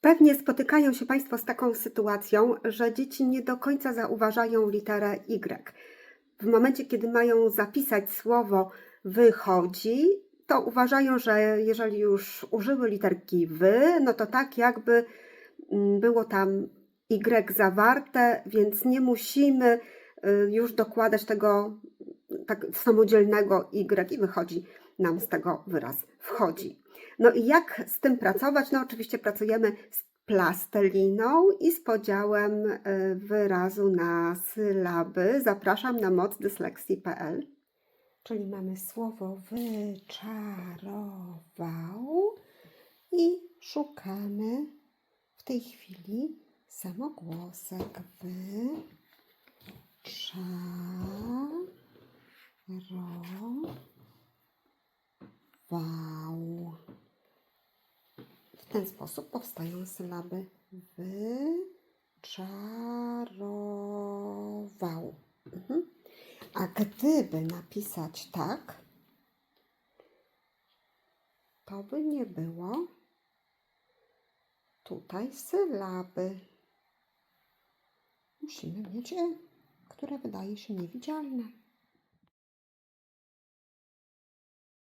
Pewnie spotykają się Państwo z taką sytuacją, że dzieci nie do końca zauważają literę Y. W momencie, kiedy mają zapisać słowo wychodzi, to uważają, że jeżeli już użyły literki wy, no to tak jakby mm, było tam Y zawarte, więc nie musimy y, już dokładać tego tak samodzielnego Y i wychodzi nam z tego wyraz wchodzi. No i jak z tym pracować? No oczywiście pracujemy z plasteliną i z podziałem y, wyrazu na sylaby. Zapraszam na mocdysleksji.pl. Czyli mamy słowo wyczarował i szukamy w tej chwili samogłosek wy, cza, ro, wał. W ten sposób powstają sylaby wyczarował. Mhm. A gdyby napisać tak, to by nie było tutaj sylaby. Musimy mieć e, które wydaje się niewidzialne.